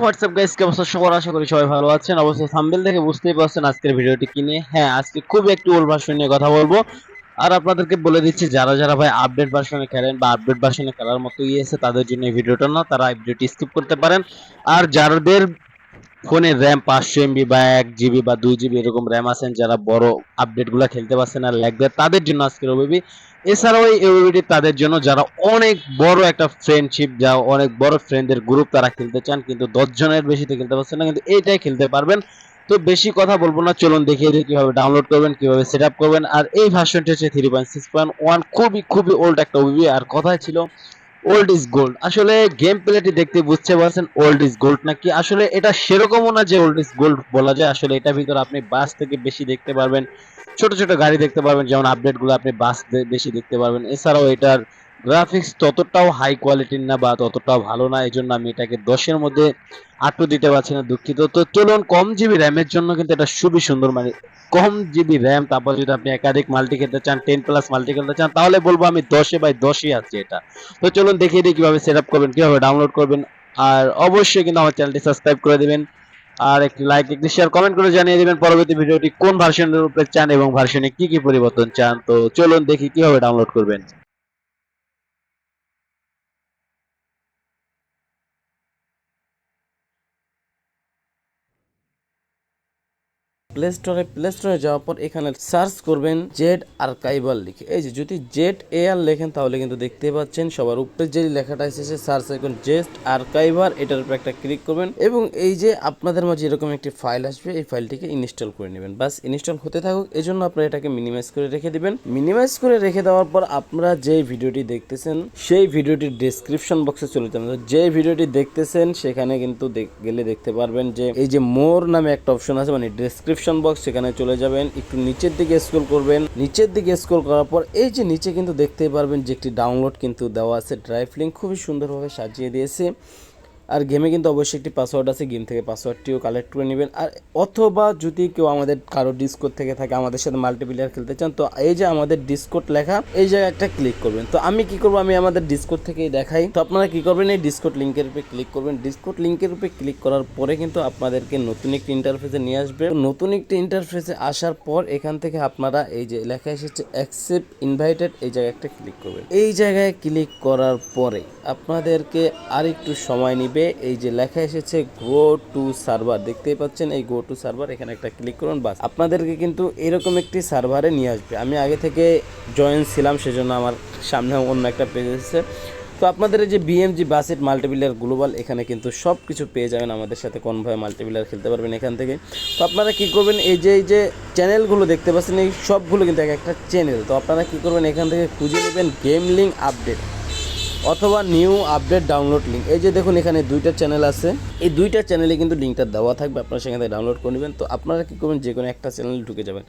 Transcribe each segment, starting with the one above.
WhatsApp guys কেমন সবার আশা করি সবাই ভালো আছেন। অবশ্যই থাম্বনেল দেখে বুঝতেই পারছেন আজকের ভিডিওটি কি নিয়ে। হ্যাঁ আজকে খুব একটু ওল্ড ভার্সন নিয়ে কথা বলব। আর আপনাদেরকে বলে দিচ্ছি, যারা যারা ভাই আপডেট ভার্সনে খেলেন বা আপডেট ভার্সনে খেলার মতো ইয়ে আছে, তাদের জন্য এই ভিডিওটা না, তারা এই ভিডিওটি স্কিপ করতে পারেন। আর যাদের ফোনে র্যাম পাঁচশো এমবি বা এক জিবি বা দুই জিবি এরকম র্যাম আছেন যারা বড় আপডেটগুলো খেলতে পারছেন আর দেয়, তাদের জন্য আজকের ওবিবি এছাড়াও এই ওবিবিটি তাদের জন্য যারা অনেক বড় একটা ফ্রেন্ডশিপ যা অনেক বড় ফ্রেন্ডের গ্রুপ তারা খেলতে চান, কিন্তু দশ জনের বেশিতে খেলতে পারছেন না, কিন্তু এইটাই খেলতে পারবেন। তো বেশি কথা বলব না, চলুন দেখিয়ে দিই কীভাবে ডাউনলোড করবেন, কীভাবে সেট করবেন। আর এই ভার্সনটি হচ্ছে three point six point one খুবই খুবই ওল্ড একটা ওবিবি আর কথাই ছিল ওল্ড ইজ গোল্ড আসলে গেম প্লেটি দেখতে বুঝতে পারছেন ওল্ড ইজ গোল্ড নাকি? আসলে এটা সেরকমও না যে ওল্ড ইজ গোল্ড বলা যায়। আসলে এটার ভিতরে আপনি বাস থেকে বেশি দেখতে পারবেন। ছোট ছোট গাড়ি দেখতে পারবেন। যেমন আপডেটগুলো আপনি বাস বেশি দেখতে পারবেন। এছাড়াও এটার গ্রাফিক্স ততটাও হাই কোয়ালিটির না বা ততটাও ভালো না এই জন্য আমি এটাকে দশের মধ্যে আটটু দিতে পারছি না দুঃখিত। তো চলুন, কম জিবি র্যামের জন্য কিন্তু এটা খুবই সুন্দর মানে কম জিবি র্যাম তারপর যদি আপনি একাধিক মাল্টি খেলতে চান টেন প্লাস মাল্টি খেলতে চান, তাহলে বলব আমি দশে বাই দশই আছে এটা। তো চলুন, দেখিয়ে দিই কীভাবে সেট আপ করবেন, কীভাবে ডাউনলোড করবেন, আর অবশ্যই কিন্তু আমার চ্যানেলটি সাবস্ক্রাইব করে দিবেন, আর একটি লাইক একটি শেয়ার কমেন্ট করে জানিয়ে দিবেন পরবর্তী ভিডিওটি কোন ভার্সনের উপরে চান এবং ভার্সনে কি কি পরিবর্তন চান। তো চলুন, দেখি কীভাবে ডাউনলোড করবেন। প্লে স্টোরে প্লে স্টোরে যাওয়ার পর এখানে সার্চ করবেন জেড আর্কাইভার লিখে। এই যে যদি জেড এ আর লেখেন, তাহলে কিন্তু দেখতে পাচ্ছেন সবার উপরে যে লেখাটা এসেছে সার্চ এখন জেস্ট আর্কাইভার এটার উপর একটা ক্লিক করবেন এবং এই যে আপনাদের মাঝে এরকম একটি ফাইল আসবে, এই ফাইলটিকে ইনস্টল করে নেবেন। বাস ইনস্টল হতে থাকুক এই জন্য আপনারা এটাকে মিনিমাইজ করে রেখে দিবেন। মিনিমাইজ করে রেখে দেওয়ার পর আপনারা যে ভিডিওটি দেখতেছেন, সেই ভিডিওটির ডেসক্রিপশন বক্সে চলে যাবেন। যে ভিডিওটি দেখতেছেন, সেখানে কিন্তু গেলে দেখতে পারবেন যে, এই যে মোর নামে একটা অপশন আছে মানে ডেসক্রিপশন বক্স সেখানে চলে যাবেন, একটু নিচের দিকে স্ক্রল করবেন। নিচের দিকে স্ক্রল করার পর এই যে নিচে কিন্তু দেখতে পারবেন যে একটি ডাউনলোড কিন্তু দেওয়া আছে। ড্রাইভ লিঙ্ক খুবই সুন্দরভাবে সাজিয়ে দিয়েছে। আর গেমে কিন্তু অবশ্যই একটি পাসওয়ার্ড আছে গেম থেকে পাসওয়ার্ডটিও কালেক্ট করে নেবেন। আর অথবা যদি কেউ আমাদের কারও ডিসকোড থেকে থাকে, আমাদের সাথে মাল্টিপ্লেয়ার খেলতে চান, তো এই যে আমাদের ডিসকোড লেখা, এই জায়গায় একটা ক্লিক করবেন। তো আমি কি করব? আমি আমাদের ডিসকোড থেকেই দেখাই। তো আপনারা কি করবেন? এই ডিসকোড লিঙ্কের উপরে ক্লিক করবেন। ডিসকোড লিঙ্কের উপরে ক্লিক করার পরে কিন্তু আপনাদেরকে নতুন একটি ইন্টারফেসে নিয়ে আসবে। নতুন একটি ইন্টারফেসে আসার পর এখান থেকে আপনারা এই যে লেখা এসেছে অ্যাকসেপ্ট ইনভাইটেড এই জায়গায় একটা ক্লিক করবেন। এই জায়গায় ক্লিক করার পরে আপনাদেরকে আর একটু সময় নিবে। এই যে লেখা এসেছে গো টু সার্ভার দেখতেই পাচ্ছেন এই গো টু সার্ভার এখানে একটা ক্লিক করুন, বাস। আপনাদেরকে কিন্তু এরকম একটি সার্ভারে নিয়ে আসবে। আমি আগে থেকে জয়েন ছিলাম, সেজন্য আমার সামনে অন্য একটা পেজ এসেছে। তো আপনাদের এই যে বিএমজি বাসেট মাল্টিপ্লেয়ার গ্লোবাল এখানে কিন্তু সব কিছু পেয়ে যাবেন। আমাদের সাথে কোনভাবে মাল্টিপ্লেয়ার খেলতে পারবেন এখান থেকে। তো আপনারা কি করবেন, এই যে এই যে চ্যানেলগুলো দেখতে পাচ্ছেন, এই সবগুলো কিন্তু এক একটা চ্যানেল তো আপনারা কি করবেন, এখান থেকে খুঁজে নেবেন গেম লিঙ্ক আপডেট অথবা নিউ আপডেট ডাউনলোড লিঙ্ক এই যে দেখুন, এখানে দুইটা চ্যানেল আছে। এই দুইটা চ্যানেলে কিন্তু লিঙ্কটা দেওয়া থাকবে, আপনারা সেখান থেকে ডাউনলোড করে নেবেন। তো আপনারা কী করবেন, যে কোনো একটা চ্যানেলে ঢুকে যাবেন।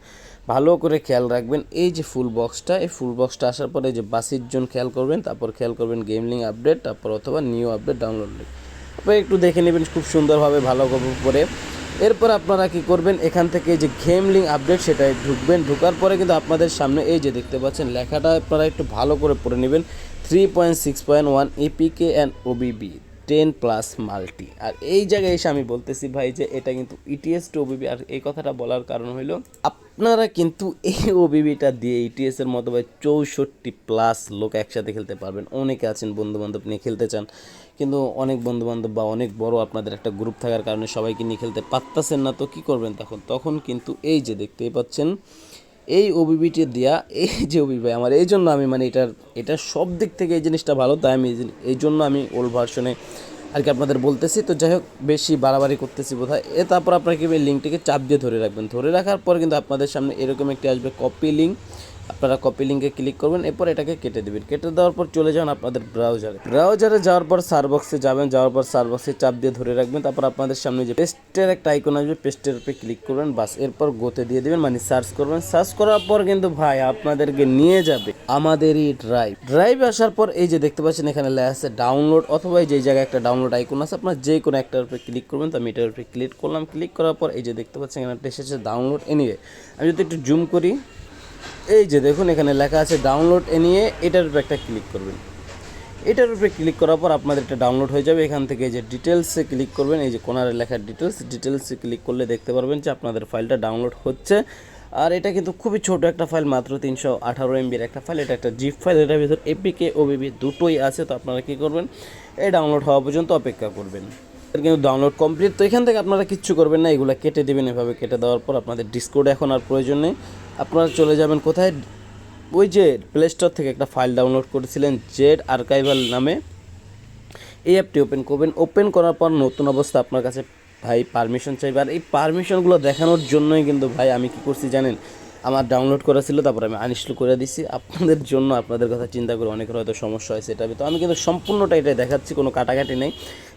ভালো করে খেয়াল রাখবেন, এই যে ফুল বক্সটা এই ফুল বক্সটা আসার পরে যে বাসির জন খেয়াল করবেন, তারপর খেয়াল করবেন গেম লিঙ্ক আপডেট তারপর অথবা নিউ আপডেট ডাউনলোড লিঙ্ক তারপর একটু দেখে নেবেন খুব সুন্দরভাবে, ভালো করে। এরপর আপনারা কি করবেন? এখান থেকে যে গেম লিঙ্ক আপডেট সেটাই ঢুকবেন। ঢুকার পরে কিন্তু আপনাদের সামনে এই যে দেখতে পাচ্ছেন, লেখাটা আপনারা একটু ভালো করে পড়ে নেবেন। Three point six point one APK and OBB ten plus multi আর এই জায়গায় এসে আমি বলতেছি ভাই যে এটা কিন্তু E ইটিএস টু ওবিবি আর এই কথাটা বলার কারণ হইল, আপনারা কিন্তু এই ওবিবিটা দিয়ে ইটিএস এর মতো ভাই চৌষট্টি প্লাস লোক একসাথে খেলতে পারবেন। অনেকে আছেন বন্ধু বান্ধব নিয়ে খেলতে চান। কিন্তু অনেক বন্ধু বান্ধব বা অনেক বড় আপনাদের একটা গ্রুপ থাকার কারণে সবাইকে নিয়ে খেলতে পারতেছেন না, তো কি করবেন তখন? তখন কিন্তু এই যে দেখতেই পাচ্ছেন, এই ওবিবিটি দেয়া, এই যে ওবিবি আমার, এই জন্য আমি মানে এটার, এটা সব দিক থেকে এই জিনিসটা ভালো, তাই আমি এই জন্য আমি ওল্ড ভার্সনে আর কি আপনাদের বলতেছি। তো যাই হোক, বেশি বাড়াবাড়ি করতেছি বোধ হয় এ তারপর আপনাকে লিঙ্কটিকে চাপ দিয়ে ধরে রাখবেন। ধরে রাখার পর কিন্তু আপনাদের সামনে এরকম একটি আসবে কপি লিঙ্ক আপনারা কপি লিঙ্কে ক্লিক করবেন, এরপর এটাকে কেটে দেবেন। কেটে দেওয়ার পর চলে যান আপনাদের ব্রাউজারে ব্রাউজারে যাওয়ার পর সার্বক্সে যাবেন, যাওয়ার পর সার্বক্সে চাপ দিয়ে ধরে রাখবেন, তারপর আপনাদের সামনে যে পেস্টের একটা আইকন আসবে পেস্টের উপরে ক্লিক করবেন, বাস, এরপর গোতে দিয়ে দেবেন মানে সার্চ করবেন। সার্চ করার পর কিন্তু ভাই আপনাদেরকে নিয়ে যাবে আমাদেরই ড্রাইভ ড্রাইভ আসার পর এই যে দেখতে পাচ্ছেন, এখানে আছে ডাউনলোড অথবা যে জায়গায় একটা ডাউনলোড আইকন আছে, আপনার যে কোনো একটার উপরে ক্লিক করবেন, তো আমি এটার উপরে ক্লিক করলাম। ক্লিক করার পর এই যে দেখতে পাচ্ছেন, এখানে একটা এসেছে ডাউনলোড এনিওয়ে আমি যদি একটু জুম করি এই যে দেখুন, এখানে লেখা আছে ডাউনলোড এ নিয়ে এটার উপরে একটা ক্লিক করবেন। এটার উপরে ক্লিক করার পর আপনাদের এটা ডাউনলোড হয়ে যাবে। এখান থেকে যে ডিটেলসে ক্লিক করবেন, এই যে কোনারে লেখা ডিটেলস ডিটেলসে ক্লিক করলে দেখতে পারবেন যে আপনাদের ফাইলটা ডাউনলোড হচ্ছে। আর এটা কিন্তু খুবই ছোট একটা ফাইল মাত্র তিনশো আঠারো এমবির একটা ফাইল এটা একটা জিপ ফাইল এটার ভিতর এপিকে ওবিবি দুটোই আছে। তো আপনারা কী করবেন? এই ডাউনলোড হওয়া পর্যন্ত অপেক্ষা করবেন। কিন্তু ডাউনলোড কমপ্লিট তো এখান থেকে আপনারা কিচ্ছু করবেন না, এগুলো কেটে দেবেন এভাবে কেটে দেওয়ার পর আপনাদের ডিসকোড এখন আর প্রয়োজন নেই। আপনারা চলে যাবেন কোথায়? ওই যে প্লে স্টোর থেকে একটা ফাইল ডাউনলোড করেছিলেন জেড আর্কাইভাল নামে। এই অ্যাপটি ওপেন করবেন। ওপেন করার পর নতুন অবস্থা আপনার কাছে ভাই পারমিশন চাইবে। আর এই পারমিশনগুলো দেখানোর জন্যই কিন্তু ভাই আমি কি করছি জানেন? আমার ডাউনলোড করা ছিল, তারপর আমি আনইনস্টল করে দিছি। আপনাদের জন্য আপনাদের কথা চিন্তা করে অনেকের হয়তো সমস্যা হয়েছে এটা তো আমি কিন্তু সম্পূর্ণটা এটাই দেখাচ্ছি, কোনো কাটাকাটি নেই।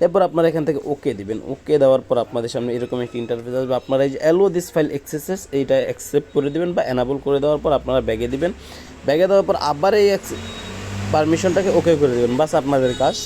এরপর আপনারা এখান থেকে ওকে দিবেন। ওকে দেওয়ার পর আপনাদের সামনে এরকম একটি ইন্টারফেস আসবে। আপনারা এই যে অ্যালো দিস ফাইল এক্সেসেস এইটা অ্যাকসেপ্ট করে দেবেন বা অ্যানাবল করে দেওয়ার পর আপনারা ব্যাগে দিবেন। ব্যাগে দেওয়ার পর আবার এই পারমিশনটাকে ওকে করে দেবেন। বাস আপনাদের কাজ।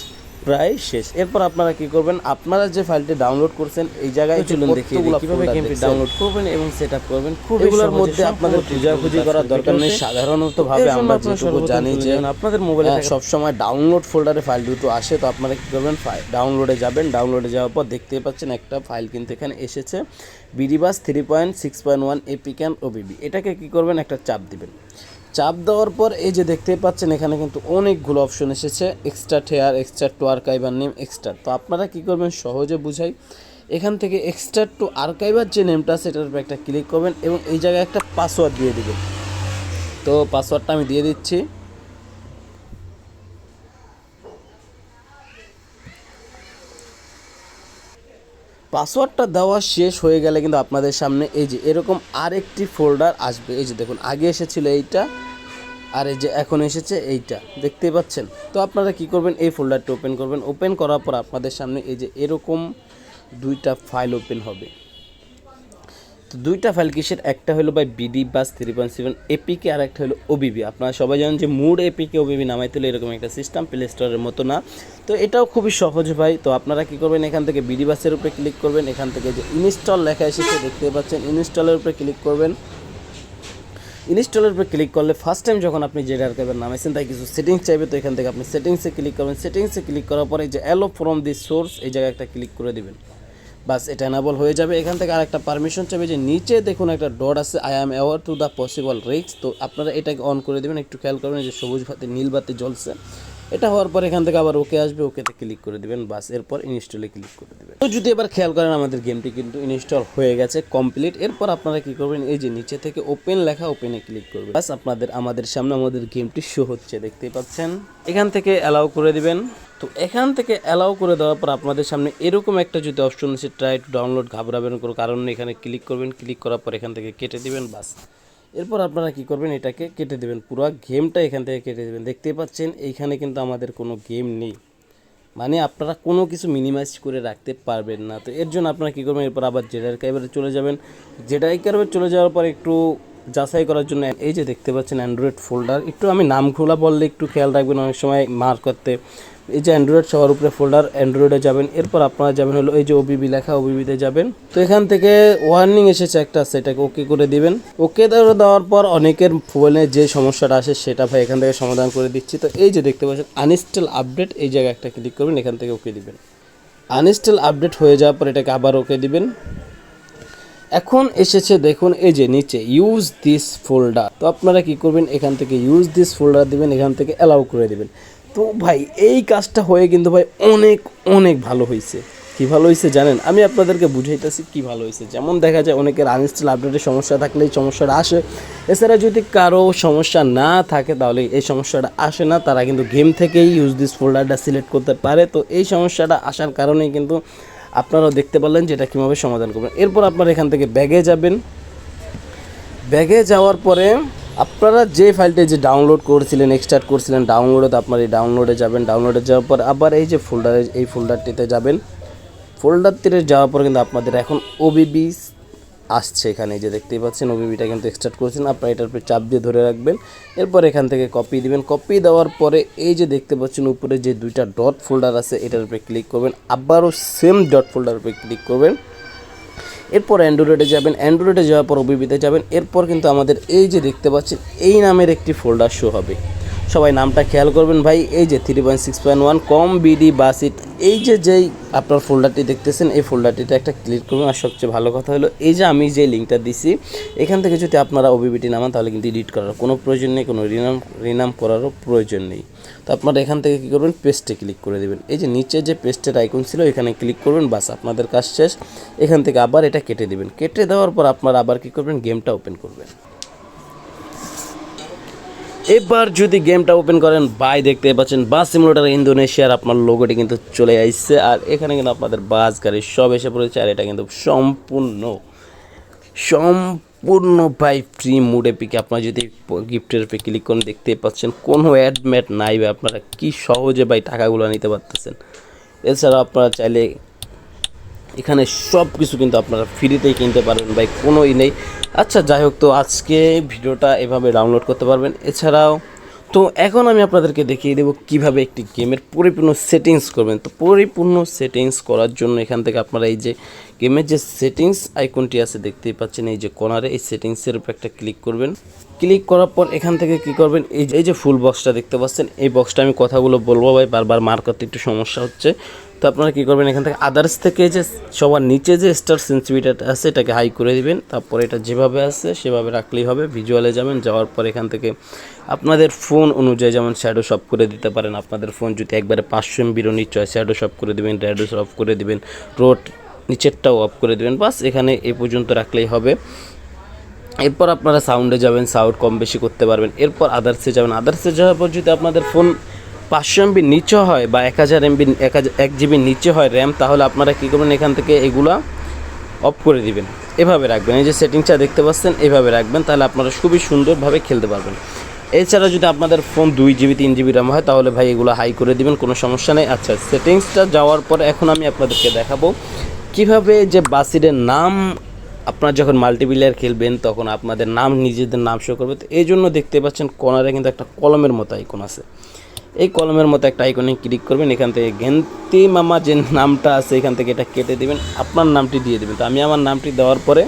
প্রায় শেষ। এরপর আপনারা কি করবেন? আপনারা যে ফাইলটি ডাউনলোড করছেন এই জায়গায় চলুন দেখি কীভাবে গেমটি ডাউনলোড করবেন এবং সেট আপ করবেন খুব এগুলোর মধ্যে আপনাদের খোঁজাখুঁজি করার দরকার নেই। সাধারণত ভাবে আমরা যেটুকু জানি যে আপনাদের মোবাইলে সব সময় ডাউনলোড ফোল্ডারে ফাইল দুটো আসে তো আপনারা কি করবেন? ফাইল ডাউনলোডে যাবেন। ডাউনলোডে যাওয়ার পর দেখতে পাচ্ছেন একটা ফাইল কিন্তু এখানে এসেছে। BD bus three point six point one APK and OBB এটাকে কি করবেন? একটা চাপ দিবেন। চাপ দেওয়ার পর এই যে দেখতে পাচ্ছেন, এখানে কিন্তু অনেকগুলো অপশন এসেছে extract here extract to archiver name extract তো আপনারা কি করবেন, সহজে বুঝাই। এখান থেকে এক্সট্রা টু আর্কাইভার যে নেমটা সেটার উপর একটা ক্লিক করবেন এবং এই জায়গায় একটা পাসওয়ার্ড দিয়ে দেবেন। তো পাসওয়ার্ডটা আমি দিয়ে দিচ্ছি। পাসওয়ার্ডটা দেওয়া শেষ হয়ে গেলে কিন্তু আপনাদের সামনে এই যে এরকম আরেকটি ফোল্ডার আসবে। এই যে দেখুন, আগে এসেছিল এইটা, আর এই যে এখন এসেছে এইটা। দেখতেই পাচ্ছেন? তো আপনারা কি করবেন? এই ফোল্ডারটা ওপেন করবেন। ওপেন করার পর আপনাদের সামনে এই যে এরকম দুইটা ফাইল ওপেন হবে। তো দুইটা ফাইল কিসের? একটা হলো by BD bus three point seven APK আর একটা হলো ওবিবি আপনারা সবাই জানেন যে মুড এপিকে ওবিবি নামাই তুলে এরকম একটা সিস্টেম প্লে স্টোরের মতো না। তো এটাও খুবই সহজ ভাই। তো আপনারা কী করবেন? এখান থেকে বিডি বাসের উপরে ক্লিক করবেন। এখান থেকে যে ইনস্টল লেখা এসেছে, দেখতে পাচ্ছেন ইনস্টলের উপরে ক্লিক করবেন। ইনস্টলের উপরে ক্লিক করলে ফার্স্ট টাইম যখন আপনি যে আর্কাইভার নামাইছেন, তাই কিছু সেটিংস চাইবে। তো এখান থেকে আপনি সেটিংসে ক্লিক করবেন। সেটিংসে ক্লিক করার পরে যে অ্যালো ফ্রম দি সোর্স এই জায়গায় একটা ক্লিক করে দিবেন। বাস, এটা এনাবল হয়ে যাবে। এখান থেকে আরেকটা পারমিশন চাবে যে নিচে দেখুন একটা ডট আছে I am aware to the possible risks তো আপনারা এটাকে অন করে দেবেন, একটু খেয়াল করবেন যে সবুজ বাতি, নীল বাতি জ্বলছে। এটা হওয়ার পর এখান থেকে আবার ওকে আসবে, ওকেতে ক্লিক করে দিবেন, বাস। এরপর ইনস্টলে ক্লিক করে দেবেন। তো যদি এবার খেয়াল করেন, আমাদের গেমটি কিন্তু ইনস্টল হয়ে গেছে কমপ্লিট এরপর আপনারা কি করবেন, এই যে নিচে থেকে ওপেন লেখা ওপেনে ক্লিক করবেন। বাস, আপনাদের, আমাদের সামনে আমাদের গেমটি শো হচ্ছে, দেখতেই পাচ্ছেন। এখান থেকে অ্যালাউ করে দিবেন। তো এখান থেকে অ্যালাউ করে দেওয়ার পর আপনাদের সামনে এরকম একটা যদি অপশন আছে ট্রাই টু ডাউনলোড ঘাবড়াবেন কোনো কারণ এখানে ক্লিক করবেন। ক্লিক করার পর এখান থেকে কেটে দিবেন, বাস। এরপর আপনারা কি করবেন, এটাকে কেটে দেবেন। পুরো গেমটা এখান থেকে কেটে দেবেন। দেখতে পাচ্ছেন, এইখানে কিন্তু আমাদের কোনো গেম নেই। মানে আপনারা কোনো কিছু মিনিমাইজ করে রাখতে পারবেন না। তো এর জন্য আপনারা কী করবেন, এরপর আবার জেডার কাইবারে চলে যাবেন। জেডার কাইবারে চলে যাওয়ার পর একটু যাচাই করার জন্য এই যে দেখতে পাচ্ছেন অ্যান্ড্রয়েড ফোল্ডার একটু আমি নামগুলো বললে একটু খেয়াল রাখবেন, অনেক সময় মার করতে। এই যে অ্যান্ড্রয়েড সবার উপরে ফোল্ডার অ্যান্ড্রয়েডে যাবেন, এরপর আপনারা যাবেন হলো এই যে ওবিবি লেখা ওবিবিতে যাবেন। তো এখান থেকে ওয়ার্নিং এসেছে একটা, সেটাকে ওকে করে দিবেন। ওকে দেওয়ার পর অনেকের ফোনে যে সমস্যাটা আসে, সেটা ভাই এখান থেকে সমাধান করে দিচ্ছি। তো এই যে দেখতে পাচ্ছেন আনইনস্টল আপডেট এই জায়গায় একটা ক্লিক করবেন, এখান থেকে ওকে দিবেন। আনইনস্টল আপডেট হয়ে যাওয়ার পর এটাকে আবার ওকে দিবেন। এখন এসেছে দেখুন, এই যে নিচে ইউজ দিস ফোল্ডার তো আপনারা কি করবেন, এখান থেকে ইউজ দিস ফোল্ডার দিবেন, এখান থেকে অ্যালাউ করে দিবেন। তো ভাই, এই কাজটা হয়ে কিন্তু ভাই অনেক অনেক ভালো হয়েছে। কি ভালো হয়েছে জানেন? আমি আপনাদেরকে বুঝাইতেছি কি ভালো হয়েছে। যেমন দেখা যায়, অনেকের আনইনস্টল আপডেটের সমস্যা থাকলে এই সমস্যাটা আসে। এছাড়া যদি কারও সমস্যা না থাকে, তাহলে এই সমস্যাটা আসে না। তারা কিন্তু গেম থেকেই ইউজ দিস ফোল্ডারটা সিলেক্ট করতে পারে। তো এই সমস্যাটা আসার কারণেই কিন্তু আপনারাও দেখতে পারলেন যে এটা কীভাবে সমাধান করবেন। এরপর আপনারা এখান থেকে ব্যাগে যাবেন। ব্যাগে যাওয়ার পরে আপনারা যে ফাইলটা যে ডাউনলোড করেছিলেন এক্সট্রাক্ট করছিলেন ডাউনলোডে আপনার এই ডাউনলোডে যাবেন। ডাউনলোডে যাওয়ার পর আবার এই যে ফোল্ডারে এই ফোল্ডারটিতে যাবেন। ফোল্ডারটিতে যাওয়ার পর কিন্তু আপনাদের এখন ওবিবি আসছে এখানে যে দেখতেই পাচ্ছেন ওবিবিটা কিন্তু এক্সট্রাক্ট করেছেন। আপনারা এটার উপরে চাপ দিয়ে ধরে রাখবেন। এরপর এখান থেকে কপি দিবেন। কপি দেওয়ার পরে এই যে দেখতে পাচ্ছেন, উপরে যে দুইটা ডট ফোল্ডার আছে, এটার উপরে ক্লিক করবেন। আবারও সেম ডট ফোল্ডার উপরে ক্লিক করবেন। এরপর অ্যান্ড্রয়েডে যাবেন। অ্যান্ড্রয়েডে যাওয়ার পর ওবিবিতে যাবেন। এরপর কিন্তু আমাদের এই যে দেখতে পাচ্ছেন, এই নামের একটি ফোল্ডার শো হবে। সবাই নামটা খেয়াল করবেন ভাই, এই যে three point six point one com BD বাসিট এই যে যেই আপনার ফোল্ডারটি দেখতেছেন, এই ফোল্ডারটিতে একটা ক্লিক করবেন। আর সবচেয়ে ভালো কথা হলো, এই যে আমি যে লিঙ্কটা দিছি, এখান থেকে যদি আপনারা ওবিবিটি নামান, তাহলে কিন্তু এডিট করার কোনো প্রয়োজন নেই, কোনো রিনাম রিনাম করারও প্রয়োজন নেই। তো আপনারা এখান থেকে কী করবেন পেস্টে ক্লিক করে দেবেন। এই যে নিচে যে পেস্টের আইকন ছিল, এখানে ক্লিক করবেন, বাস আপনাদের কাজ শেষ। এখান থেকে আবার এটা কেটে দেবেন। কেটে দেওয়ার পর আপনারা আবার কী করবেন গেমটা ওপেন করবেন। এবার যদি গেমটা ওপেন করেন বাই দেখতে পাচ্ছেন বাস সিমুলেটার ইন্দোনেশিয়ার আপনার লোগোটি কিন্তু চলে আসছে আর এখানে কিন্তু আপনাদের বাস গাড়ি সব এসে পড়েছে, আর এটা কিন্তু সম্পূর্ণ সম্পূর্ণ বাই ফ্রি মুডে পিকে আপনারা যদি গিফটের পে ক্লিক করেন, দেখতে পাচ্ছেন, কোনো অ্যাড ম্যাট নাই ভাই, আপনারা কি সহজে ভাই টাকাগুলো নিতে পারতেছেন। এছাড়াও আপনারা চাইলে এখানে সব কিছু কিন্তু আপনারা ফ্রিতেই কিনতে পারবেন, ভাই, কোনোই নেই। আচ্ছা যাই হোক, তো আজকে ভিডিওটা এভাবে ডাউনলোড করতে পারবেন। এছাড়াও, তো এখন আমি আপনাদেরকে দেখিয়ে দেবো কীভাবে একটি গেমের পরিপূর্ণ সেটিংস করবেন। তো পরিপূর্ণ সেটিংস করার জন্য এখান থেকে আপনারা এই যে গেমের যে সেটিংস আইকনটি আছে দেখতেই পাচ্ছেন, এই যে কর্নারে এই সেটিংসের উপর একটা ক্লিক করবেন। ক্লিক করার পর এখান থেকে কি করবেন? এই যে এই যে ফুল বক্সটা দেখতে পাচ্ছেন, এই বক্সটা আমি কথাগুলো বলব, ভাই, বারবার মার করতে একটু সমস্যা হচ্ছে। তো আপনারা কী করবেন এখান থেকে আদার্স থেকে যে সবার নিচে যে স্টার সেন্সিভিটাটা আছে, এটাকে হাই করে দিবেন। তারপরে এটা যেভাবে আছে, সেভাবে রাখলেই হবে। ভিজুয়ালে যাবেন, যাওয়ার পর এখান থেকে আপনাদের ফোন অনুযায়ী যেমন শ্যাডো সব করে দিতে পারেন। আপনাদের ফোন যদি একবারে পাঁচশো এমবিরও নিচে হয় শ্যাডো সব করে দেবেন র্যাডো অফ করে দিবেন রোড নিচেরটাও অফ করে দেবেন। বাস এখানে এ পর্যন্ত রাখলেই হবে। এরপর আপনারা সাউন্ডে যাবেন সাউন্ড কম বেশি করতে পারবেন। এরপর আদার্সে যাবেন। আদার্সে যাওয়ার পর যদি আপনাদের ফোন পাঁচশো এমবির নিচে হয় বা এক হাজার এমবি, এক হাজার, এক জিবির নিচে হয় র্যাম, তাহলে আপনারা কী করবেন? এখান থেকে এগুলা অফ করে দিবেন। এভাবে রাখবেন। এই যে সেটিংসটা দেখতে পাচ্ছেন, এভাবে রাখবেন, তাহলে আপনারা খুবই সুন্দরভাবে খেলতে পারবেন। এছাড়া যদি আপনাদের ফোন দুই জিবি, তিন জিবি র্যাম হয়, তাহলে ভাই এগুলো হাই করে দিবেন, কোনো সমস্যা নেই। আচ্ছা সেটিংসটা যাওয়ার পর এখন আমি আপনাদেরকে দেখাবো কীভাবে যে বাসিরের নাম আপনারা যখন মাল্টিপ্লেয়ার খেলবেন, তখন আপনাদের নাম, নিজেদের নাম শো করবে তো এই জন্য দেখতে পাচ্ছেন কর্নারে কিন্তু একটা কলমের মতো আইকন আছে। এই কলমের মতো একটা আইকনে ক্লিক করবেন, এখান থেকে গেন্তি মামা যে নামটা আছে, এখান থেকে এটা কেটে দেবেন, আপনার নামটি দিয়ে দেবেন। তো আমি আমার নামটি দেওয়ার পরে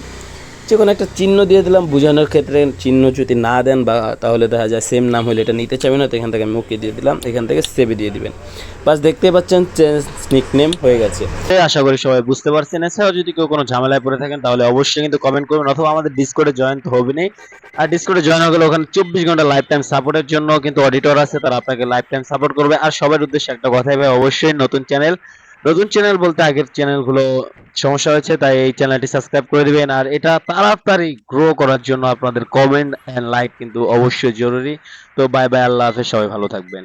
যে কোনো একটা চিহ্ন দিয়ে দিলাম, বোঝানোর ক্ষেত্রে চিহ্ন যদি না দেন বা তাহলে দেখা যায় সেম নাম হলে এটা নিতে চাবে না, তো এখান থেকে ওকে দিয়ে দিলাম, এখান থেকে সেভে দিয়ে দিবেন। বাস দেখতে পাচ্ছেন স্নিক নেম হয়ে গেছে। আশা করি সবাই বুঝতে পারছেন। এছাড়াও যদি কেউ কোনো ঝামেলায় পড়ে থাকেন, তাহলে অবশ্যই কিন্তু কমেন্ট করবেন অথবা আমাদের ডিসকোডে জয়েন তো হবে নেই। আর ডিসকোডে জয়েন হয়ে গেলে ওখানে চব্বিশ ঘণ্টা লাইফ টাইম সাপোর্টের জন্য কিন্তু অডিটর আছে, তারা আপনাকে লাইফ টাইম সাপোর্ট করবে। আর সবার উদ্দেশ্যে একটা কথাই ভাই, অবশ্যই নতুন চ্যানেল নতুন চ্যানেল বলতে আগের চ্যানেলগুলো সমস্যা হয়েছে, তাই এই চ্যানেলটি সাবস্ক্রাইব করে দিবেন। আর এটা তাড়াতাড়ি গ্রো করার জন্য আপনাদের কমেন্ট এন্ড লাইক কিন্তু অবশ্যই জরুরি। তো বাই বাই আল্লাহ হাফেজ, সবাই ভালো থাকবেন।